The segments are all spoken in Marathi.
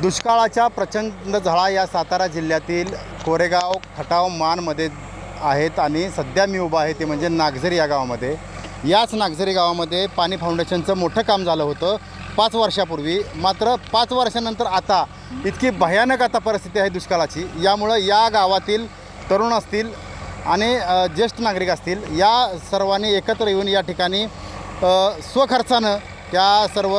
दुष्काळाच्या प्रचंड झळा या सातारा जिल्ह्यातील कोरेगाव खटाव मानमध्ये आहेत आणि सध्या मी उभा आहे ते म्हणजे नागझरी या गावामध्ये. याच नागझरी गावामध्ये पाणी फाउंडेशनचं मोठं काम झालं होतं पाच वर्षापूर्वी. मात्र पाच वर्षानंतर आता इतकी भयानक आता परिस्थिती आहे दुष्काळाची. यामुळं या गावातील तरुण असतील आणि ज्येष्ठ नागरिक असतील या सर्वांनी एकत्र येऊन या ठिकाणी स्वखर्चानं त्या सर्व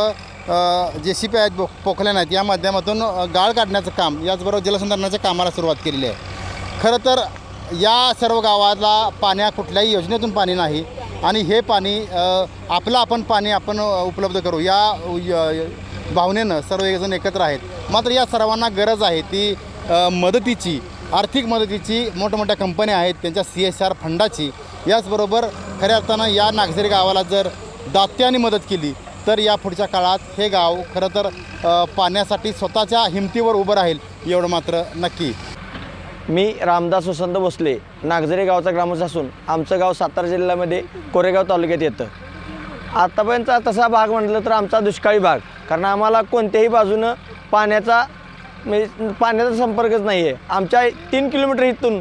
जे सी पी आहेत पो पोखल्यान आहेत या माध्यमातून गाळ काढण्याचं काम याचबरोबर जलसंधारणाच्या कामाला सुरुवात केलेली आहे. खरं तर या सर्व गावाला पाण्या कुठल्याही योजनेतून पाणी नाही आणि हे पाणी आपलं आपण पाणी आपण उपलब्ध करू या य- भावनेनं सर्व एकजण एकत्र आहेत. मात्र या सर्वांना गरज आहे ती मदतीची आर्थिक मदतीची मोठमोठ्या कंपन्या आहेत त्यांच्या सी एस आर फंडाची. याचबरोबर खऱ्या अर्थानं या नागझरी गावाला जर दात्याने मदत केली तर या पुढच्या काळात हे गाव खरं तर पाण्यासाठी स्वतःच्या हिमतीवर उभं राहील एवढं मात्र नक्की. मी रामदास वसंत भोसले नागझरी गावचा ग्रामस्थ असून आमचं गाव सातारा जिल्ह्यामध्ये कोरेगाव तालुक्यात येतं. आत्तापर्यंतचा तसा भाग म्हटलं तर आमचा दुष्काळी भाग कारण आम्हाला कोणत्याही बाजूनं पाण्याचा म्हणजे पाण्याचा संपर्कच नाही आहे आमच्या तीन किलोमीटर इथून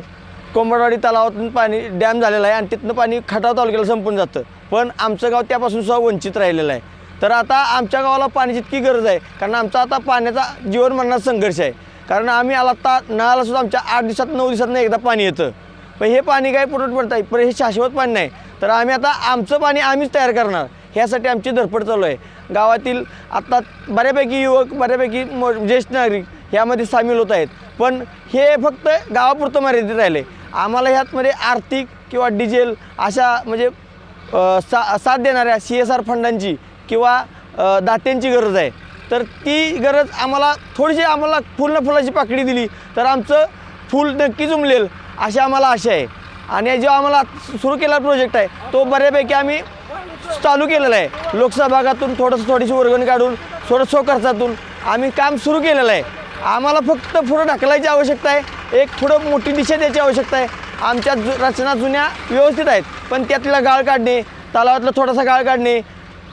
कोंबडवाडी तलावातून पाणी डॅम झालेला आहे आणि तिथनं पाणी खटाव तालुक्याला संपून जातं. पण आमचं गाव त्यापासून सुद्धा वंचित राहिलेलं आहे. तर आता आमच्या गावाला पाण्याची इतकी गरज आहे. कारण आमचा आता पाण्याचा जीवन मरणाचा संघर्ष आहे. कारण आम्ही आला आता नळाला सुद्धा आमच्या आठ दिवसात नऊ दिवसात एकदा पाणी येतं. पण हे पाणी काय पुरवठ पडत आहे पण हे शाश्वत पाणी नाही. तर आम्ही आता आमचं पाणी आम्हीच तयार करणार. ह्यासाठी आमची धडपड चालू आहे. गावातील आत्ता बऱ्यापैकी युवक बऱ्यापैकी मो ज्येष्ठ नागरिक ह्यामध्ये सामील होत आहेत. पण हे फक्त गावापुरतं मर्यादित राहिले. आम्हाला ह्यातमध्ये आर्थिक किंवा डिझेल अशा म्हणजे सा साथ देणाऱ्या सी एस आर फंडांची किंवा दात्यांची गरज आहे. तर ती गरज आम्हाला थोडीशी आम्हाला फुल न फुलाची पाकळी दिली तर आमचं फूल नक्कीच उमलेल अशी आम्हाला आशा आहे. आणि जो आम्हाला सुरू केलेला प्रोजेक्ट आहे तो बऱ्यापैकी आम्ही चालू केलेला आहे. लोकसभा भागातून थोडंसं थोडीशी वर्गणी काढून थोडं स्वखर्चातून आम्ही काम सुरू केलेलं आहे. आम्हाला फक्त पुढं ढकलायची आवश्यकता आहे. एक थोडं मोठी दिशा द्यायची आवश्यकता आहे. आमच्या जु रचना जुन्या व्यवस्थित आहेत पण त्यातला गाळ काढणे तलावातला थोडासा गाळ काढणे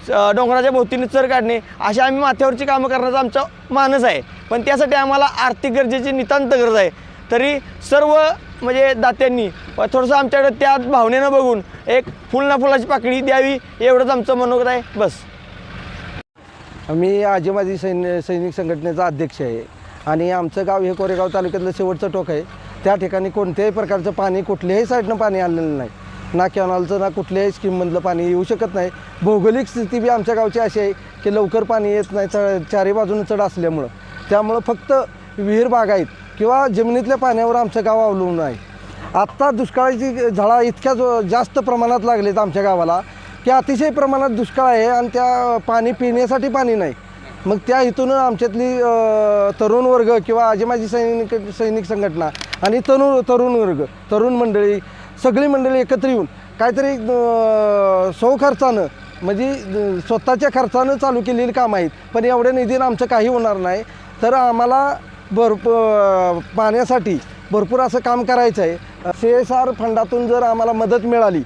डोंगराच्या भोवतीने चर काढणे अशा आम्ही माथ्यावरची कामं करण्याचा आमचा मानस आहे. पण त्यासाठी आम्हाला आर्थिक गरजेची नितांत गरज आहे. तरी सर्व म्हणजे दात्यांनी थोडंसं आमच्याकडे त्या भावनेनं बघून एक फुल ना फुलाची पाकळी द्यावी एवढंच आमचं मनोगत आहे. बस. मी आजीमाजी सैन्य सैनिक संघटनेचा अध्यक्ष आहे. आणि आमचं गाव हे कोरेगाव तालुक्यातलं शेवटचं टोक आहे. त्या ठिकाणी कोणत्याही प्रकारचं पाणी कुठल्याही साईडनं पाणी आलेलं नाही. ना कॅनॉलचं ना कुठल्याही स्कीममधलं पाणी येऊ शकत नाही. भौगोलिक स्थिती बी आमच्या गावची अशी आहे की लवकर पाणी येत नाही चढ चारी बाजूने चढ असल्यामुळं. त्यामुळं फक्त विहीर बागायत किंवा जमिनीतल्या पाण्यावर आमचं गाव अवलंबून आहे. आत्ता दुष्काळाची झाडा इतक्या जो जास्त प्रमाणात लागलेत आमच्या गावाला की अतिशय प्रमाणात दुष्काळ आहे आणि त्या पाणी पिण्यासाठी पाणी नाही. मग त्या हेतून आमच्यातली तरुण वर्ग किंवा आजीमाजी सैनिक सैनिक संघटना आणि तरुण तरुण वर्ग तरुण मंडळी सगळी मंडळी एकत्र येऊन काहीतरी सौ खर्चानं म्हणजे स्वतःच्या खर्चानं चालू केलेली कामं आहेत. पण एवढ्या निधीनं आमचं काही होणार नाही. तर आम्हाला भरप पाण्यासाठी भरपूर असं काम करायचं आहे. सी एस आर फंडातून जर आम्हाला मदत मिळाली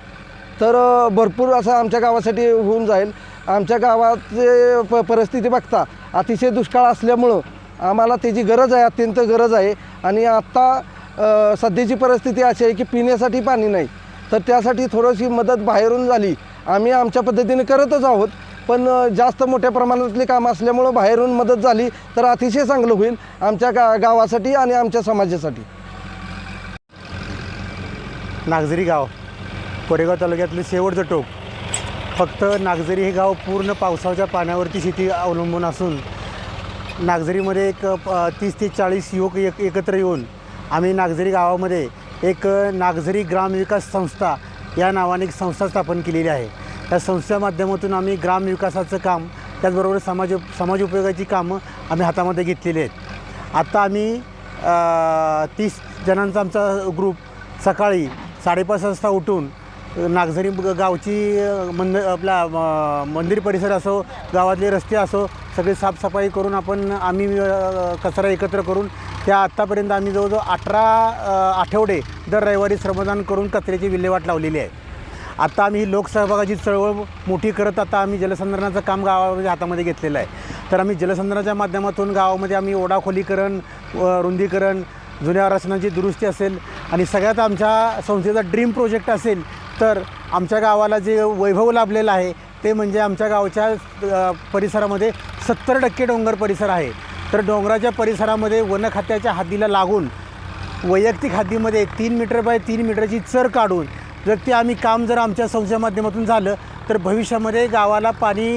तर भरपूर असं आमच्या गावासाठी होऊन जाईल. आमच्या गावाचे प परिस्थिती बघता अतिशय दुष्काळ असल्यामुळं आम्हाला त्याची गरज आहे अत्यंत गरज आहे. आणि आत्ता सध्याची परिस्थिती अशी आहे की पिण्यासाठी पाणी नाही. तर त्यासाठी थोडीशी मदत बाहेरून झाली. आम्ही आमच्या पद्धतीने करतच आहोत. पण जास्त मोठ्या प्रमाणातली कामं असल्यामुळं बाहेरून मदत झाली तर अतिशय चांगलं होईल आमच्या गा गावासाठी आणि आमच्या समाजासाठी. नागझरी गाव कोरेगाव तालुक्यातलं शेवटचं टोक. फक्त नागझरी हे गाव पूर्ण पावसाच्या पाण्यावरती शेती अवलंबून असून नागझरीमध्ये एक प- तीस ते चाळीस युवक एक एकत्र येऊन आम्ही नागझरी गावामध्ये एक नागझरी ग्रामविकास संस्था या नावाने एक संस्था स्थापन केलेली आहे. त्या संस्थेच्या माध्यमातून आम्ही ग्रामविकासाचं काम त्याचबरोबर समाज समाज उपयोगाची कामं आम्ही हातामध्ये घेतलेली आहेत. आत्ता आम्ही तीस जणांचा आमचा ग्रुप सकाळी साडेपाच वाजता उठून नागझरी गावची मंद आपला मंदिर परिसर असो गावातले रस्ते असो सगळी साफसफाई करून आपण आम्ही कचरा एकत्र करून त्या आत्तापर्यंत आम्ही जवळजवळ अठरा आठवडे दर रविवारी श्रमदान करून कचऱ्याची विल्हेवाट लावलेली आहे. आता आम्ही ही लोकसहभागाची चळवळ मोठी करत आता आम्ही जलसंधारणाचं काम गावामध्ये हातामध्ये घेतलेलं आहे. तर आम्ही जलसंधारणाच्या माध्यमातून गावामध्ये आम्ही ओढाखोलीकरण व रुंदीकरण जुन्या रचनांची दुरुस्ती असेल आणि सगळ्यात आमच्या संस्थेचा ड्रीम प्रोजेक्ट असेल तर आमच्या गावाला जे वैभव लाभलेलं आहे ते म्हणजे आमच्या गावच्या परिसरामध्ये सत्तर टक्के डोंगर परिसर आहे. तर डोंगराच्या परिसरामध्ये वन खात्याच्या हद्दीला लागून वैयक्तिक हद्दीमध्ये तीन मीटर बाय तीन मीटरची चर काढून जर ते आम्ही काम जर आमच्या संस्थेच्या माध्यमातून झालं तर भविष्यामध्ये गावाला पाणी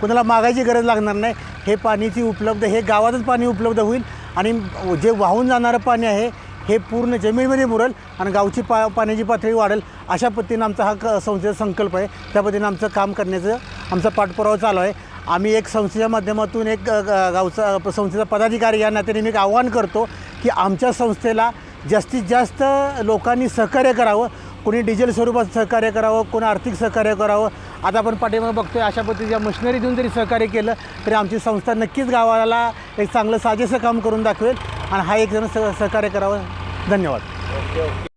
कोणाला मागायची गरज लागणार नाही. हे पाणीची उपलब्ध हे गावातच पाणी उपलब्ध होईल आणि जे वाहून जाणारं पाणी आहे हे पूर्ण जमिनीमध्ये मुरल आणि गावची पा पाण्याची पातळी वाढेल अशा पद्धतीनं आमचा हा क संस्थेचा संकल्प आहे. त्या पद्धतीनं आमचं काम करण्याचं आमचा पाठपुरावा चालू आहे. आम्ही एक संस्थेच्या माध्यमातून एक गावचा संस्थेचा पदाधिकारी या नात्याने मी एक आव्हान करतो की आमच्या संस्थेला जास्तीत जास्त लोकांनी सहकार्य करावं. कोणी डिझेल स्वरूपात सहकार्य करावं कोणी आर्थिक सहकार्य करावं. आता आपण पाठीमागे बघतोय अशा पद्धतीच्या मशिनरी देऊन जरी सहकार्य केलं तरी आमची संस्था नक्कीच गावाला एक चांगलं साजेसं काम करून दाखवेल. आणि हा एक जण सह सहकार्य करावं. धन्यवाद.